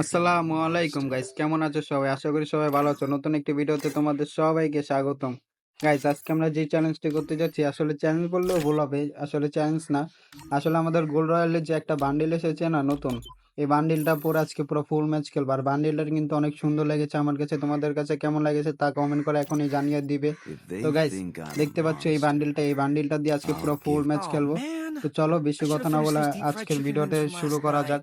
আসসালামু আলাইকুম গাইস কেমন আছো সবাই? আশা করি সবাই ভালো আছো। নতুন একটি ভিডিওতে তোমাদের সবাইকে স্বাগতম। গাইস আজকে আমরা যে চ্যালেঞ্জটি করতে যাচ্ছি আসলে চ্যালেঞ্জ বললেও ভুল হবে আসলে চ্যালেঞ্জ না। আসলে আমাদের গোল রয়্যালের যে একটা বান্ডিল এসেছে না নতুন এই বান্ডিলটা পুরো আজকে পুরো ফুল ম্যাচ খেলব। আর বান্ডিলটা কিন্তু অনেক সুন্দর লেগেছে আমার কাছে তোমাদের কাছে কেমন লেগেছে তা কমেন্ট করে এখনই জানিয়ে দিবে। তো গাইস দেখতে পাচ্ছ এই বান্ডিলটা এই বান্ডিলটা দিয়ে আজকে পুরো ফুল ম্যাচ খেলব। তো চলো বেশি কথা না বলে আজকের ভিডিওতে শুরু করা যাক।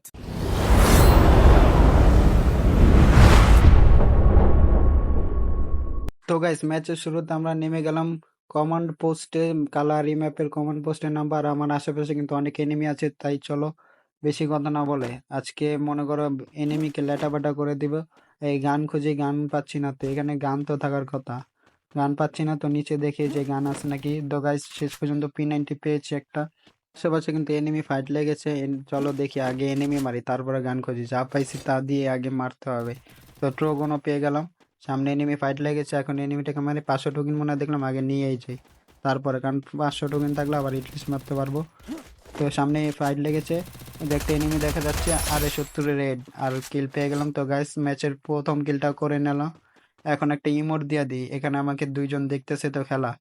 তো গাইস ম্যাচের শুরুতে আমরা নেমে গেলাম কমান্ড পোস্টে কালারি ম্যাপের কমান্ড পোস্টের নাম্বার আমার আশেপাশে কিন্তু অনেক এনিমি আছে, তাই চলো বেশি কথা না বলে। আজকে মনে করো এনিমিকে লেটাপাটা করে দিব। এই গান খুঁজে গান পাচ্ছি না তো, এখানে গান তো থাকার কথা। গান পাচ্ছি না তো নিচে দেখি যে গান আছে নাকি। তো গাইস শেষ পর্যন্ত পি নাইনটি পেয়েছি একটা। সে আশেপাশে কিন্তু এনিমি ফাইট লেগেছে। চলো দেখি আগে এনিমি মারি, তারপরে গান খুঁজি। যা পাইছি তা দিয়ে আগে মারতে হবে। তো ট্রোগনও পেয়ে গেলাম। সামনে এনিমি ফাইট লেগেছে, এখন এনিমিটাকে মানে পাঁচশো টোকেন মনে দেখলাম আগে নিয়েই যাই তারপরে কারণ পাঁচশো টোকেন থাকলে আবার ইটলিশ মারতে পারব। তো সামনে ফাইট লেগেছে দেখতে এনিমি দেখা যাচ্ছে, আরে সত্তরের রেড আর কিল পেয়ে গেলাম। তো গাইস ম্যাচের প্রথম কিলটা করে নিলাম। এখন একটা ইমোট দিয়ে দিই, এখানে আমাকে দুইজন দেখতেছে তো খেলা।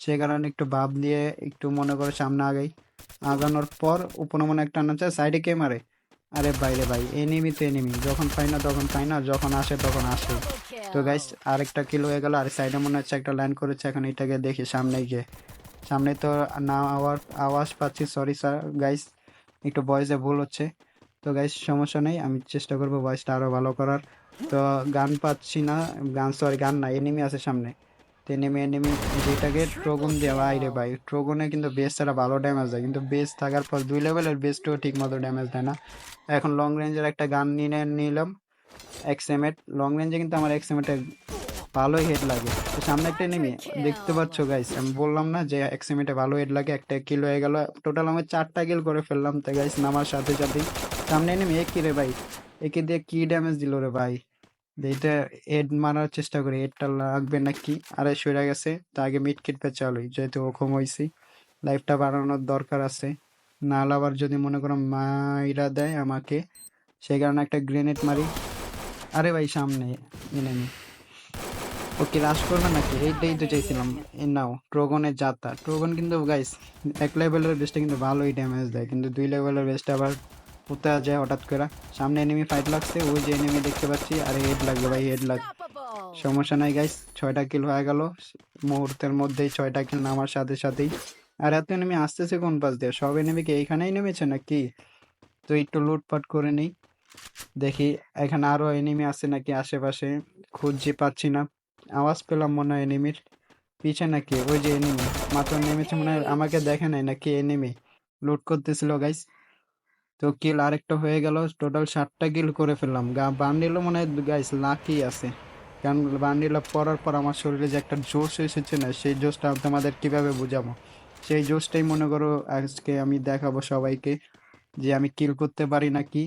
সে কারণে একটু ভাব দিয়ে একটু মনে করে সামনে আগাই। আগানোর পর উপরে মনে একটা নাচে সাইডে কে মারে? আরে বাইরে ভাই এনিমি তো এনিমি যখন পাই না তখন পাই না, যখন আসে তখন আসে। তো গাইস আরেকটা কিল হয়ে গেল, আর সাইডে মনে হচ্ছে একটা ল্যান্ড করেছে, এখন এটাকে দেখি সামনে গিয়ে। সামনে তো না আওয়াজ আওয়াজ পাচ্ছি সরি স্যার গাইস একটু ভয়েসে ভুল হচ্ছে। তো গাইস সমস্যা নেই, আমি চেষ্টা করব ভয়েসটা আরও ভালো করার। তো গান পাচ্ছি না, গান সরি গান না এনিমি আছে সামনে। তো এনিমি এনিমি যেটাকে ট্রোগন ভাই রে ভাই ট্রোগনে কিন্তু বেস ছাড়া ভালো ড্যামেজ দেয়, কিন্তু বেস থাকার পর দুই লেভেলের বেসটাও ঠিক মতো ড্যামেজ দেয় না। এখন লং রেঞ্জের একটা গান নিয়ে নিলাম এক্সএমএট লং রেঞ্জে কিন্তু আমার এক্সএমএটে ভালোই হেড লাগে। তো সামনে একটা নেমে দেখতে পাচ্ছ গাইস আমি বললাম না যে এক্সএমএটে ভালো হেড লাগে, একটা কিল হয়ে গেল টোটাল আমি চারটা কিল করে ফেললাম, তো গাইস নামার সাথে সাথেই। সামনে নেমে এ কি রে ভাই? একে দিয়ে কি ড্যামেজ দিল রে ভাই? এইটা এড মারার চেষ্টা করি, এডটা লাগবে নাকি? আরে সরে গেছে। তা আগে মিট কিট চালুই যেহেতু ওরকম হয়েছি লাইফটা বাড়ানোর দরকার আছে। না আবার যদি মনে করো মাইরা দেয় আমাকে, সেই কারণে একটা গ্রেনেড মারি। আরে ভাই, সামনে এনিমি ওকে রাশ করবে নাকি? এইটাই তো চাইছিলাম। নাও ট্রোগনের যাত্রা ট্রোগন কিন্তু গাইস এক লেভেলের বেস্টটা কিন্তু ভালোই ড্যামেজ দেয়। কিন্তু দুই লেভেলের বেস্টটা আবার কোথায় যায় হঠাৎ করে। সামনে এনিমি ফাইট লাগছে ওই যে এনিমি দেখতে পাচ্ছি আর হেড লাগবে ভাই হেড লাগ সমস্যা নাই গাইস ছয়টা কিল হয়ে গেল। মুহূর্তের মধ্যেই ছয়টা কিল নামার সাথে সাথেই। আর এত এনিমি আসতেছে কোন পাশ দিয়ে? সব এনিমি কি এইখানেই নেমেছে নাকি? তো একটু লুটপাট করে নেই। দেখি এখানে আরও এনিমি আছে নাকি আশেপাশে? খুঁজছি পাচ্ছি না। আওয়াজ পেলাম মনে হয় এনিমির পিছে নাকি? ওই যে এনিমি মাত্র নেমেছে মনে হয় আমাকে দেখে নাই নাকি এনিমি লুট করতেছিল গাইস তো কিল আরেকটা হয়ে গেল টোটাল ষাটটা কিল করে ফেললাম। বান্ডিলও মনে হয় গাইস লাকি আছে। কারণ বান্ডিলটা পরার পর আমার শরীরে যে একটা জোশ এসেছে না, সেই জোশটা তোমাদের কীভাবে বোঝাবো? সেই জোশটাই মনে করো আজকে আমি দেখাবো সবাইকে যে আমি কিল করতে পারি নাকি।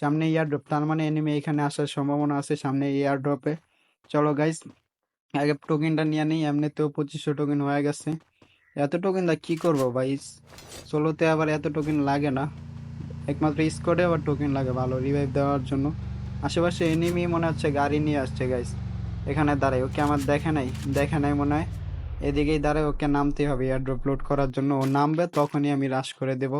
সামনে এয়ার ড্রপ তার মানে এনিমি এখানে আসার সম্ভাবনা আছে সামনে এয়ার ড্রপে চলো গাইস আগে টোকেনটা নিয়ে নিই এমনিতেও পঁচিশশো টোকেন হয়ে গেছে। এত টোকেন দা কি করব ভাই? সোলোতে আবার এত টোকেন লাগে না। একমাত্র স্কোয়াডে আবার টোকেন লাগে, ভালো রিভাইভ দেওয়ার জন্য। আশেপাশে এনিমি মনে হচ্ছে গাড়ি নিয়ে আসছে গাইস এখানে দাঁড়াই, ওকে আমার দেখে নাই দেখে নাই মনে হয়। এদিকেই দাঁড়ায় ওকে নামতে হবে এয়ার ড্রপ লোড করার জন্য। ও নামবে, তখনই আমি রাশ করে দেব।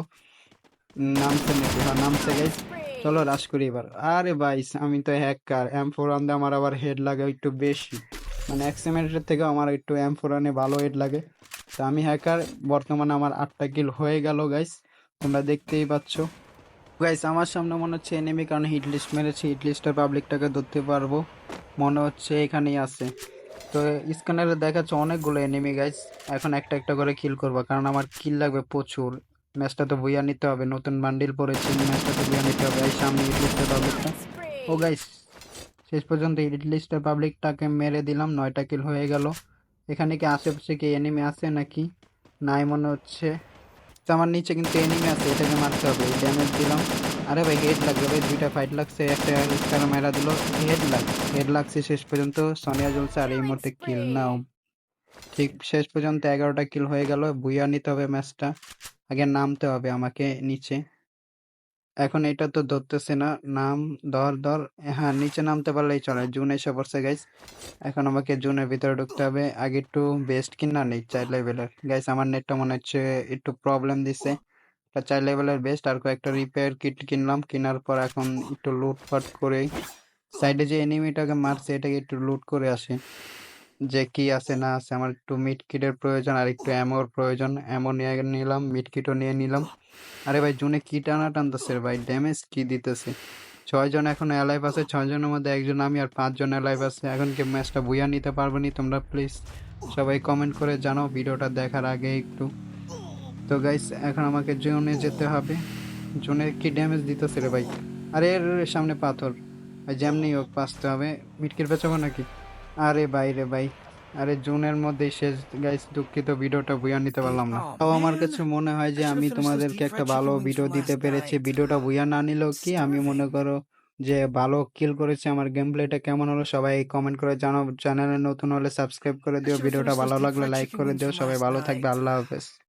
নামছে নাকি? হ্যাঁ নামছে গাইস চলো রাশ করি এবার। আরে ভাই, আমি তো হ্যাকার এম ফোর আনতে আমার আবার হেড লাগে একটু বেশি। মানে এক্সিমেন্টের থেকে আমার একটু এম ফোর আনে ভালো হেড লাগে। তো আমি হ্যাকার বর্তমানে আমার আটটা কিল হয়ে গেল গাইস তোমরা দেখতেই পাচ্ছ। গাইস আমার সামনে মনে হচ্ছে এনিমি কারণ হিট লিস্ট মেরেছি। হিট লিস্টের পাবলিকটাকে ধরতে পারব। মনে হচ্ছে এখানেই আছে। তো স্ক্যানারে দেখাচ্ছে অনেকগুলো এনিমি গাইস এখন একটা একটা করে কিল করব কারণ আমার কিল লাগবে প্রচুর। ম্যাচটা তো বইয়া নিতে হবে। নতুন বান্ডিল পড়েছি ম্যাচটা তো বইয়া নিতে হবে। এই সামনে হিট লিস্টের পাবলিকটা ও গাইস শেষ পর্যন্ত হিট লিস্টের পাবলিকটাকে মেরে দিলাম। নয়টা কিল হয়ে গেল। এখানে কি আশেপাশে কি এনিমি আছে নাকি? নাই মনে হচ্ছে। আমার নিচে কিন্তু এনিমি আছে, এটাকে মারতে হবে। ড্যামেজ দিলাম। আরে ভাই হেড লাগবে ভাই, দুইটা ফাইট লাগছে, একটা স্টার মেলা দিল হেড লাগ হেড লাগছে শেষ পর্যন্ত। সোনিয়া জ্বলছে আর এই মুহূর্তে কিল নাও। ঠিক শেষ পর্যন্ত এগারোটা কিল হয়ে গেল, বুইয়া নিতে হবে ম্যাচটা আগে নামতে হবে আমাকে নিচে। এখন এটা তো ধরতেছে না, নাম ধর ধর হ্যাঁ নিচে নামতে পারলেই চলে, জুন এসে পড়ছে গাইস এখন আমাকে জুনের ভিতরে ঢুকতে হবে, আগে একটু বেস্ট কিনা নেই, চার লেভেলের গাইস আমার নেটটা মনে হচ্ছে একটু প্রবলেম দিছে চার লেভেলের বেস্ট আর কয়েকটা রিপেয়ার কিট কিনলাম, কেনার পর এখন একটু লুটপাট করে সাইডে যে এনিমিটাকে মারছে, এটাকে একটু লুট করে আসি। যে কি আছে, না আছে, আমার একটু মিড কিটের প্রয়োজন আর একটু অ্যামোর প্রয়োজন। অ্যামো নিয়ে নিলাম মিড কিটও নিয়ে নিলাম। আরে ভাই, জুনে কি টানা টানতেছে ভাই? ড্যামেজ কি দিতেছে? ছয়জন এখন অ্যালাইভ আছে ছয়জনের মধ্যে একজন আমি আর পাঁচজন অ্যালাইভ আছে। এখন কি ম্যাচটা বুয়া নিতে পারব নি তোমরা প্লিজ সবাই কমেন্ট করে জানাও, ভিডিওটা দেখার আগে একটু। তো গাইস এখন আমাকে জোনে যেতে হবে। জোনে কি ড্যামেজ দিতেছে রে ভাই? আরে এর সামনে পাথর। যেমনি হোক, বাঁচতে হবে। মিটকির পেছাবো নাকি? আরে ভাই রে ভাই। আরে জুনের মধ্যে শেষ। গাইস দুঃখিত ভিডিওটা বুয়া নিতে পারলাম না। তাও আমার কাছে মনে হয় যে আমি তোমাদেরকে একটা ভালো ভিডিও দিতে পেরেছি। ভিডিওটা বুয়া না নিলেও কি? আমি মনে করো যে ভালো কিল করেছে। আমার গেম প্লেটা কেমন হলো সবাই কমেন্ট করে জানাও। চ্যানেলে নতুন হলে সাবস্ক্রাইব করে দিও। ভিডিওটা ভালো লাগলে লাইক করে দিও। সবাই ভালো থাকবে। আল্লাহ হাফেজ।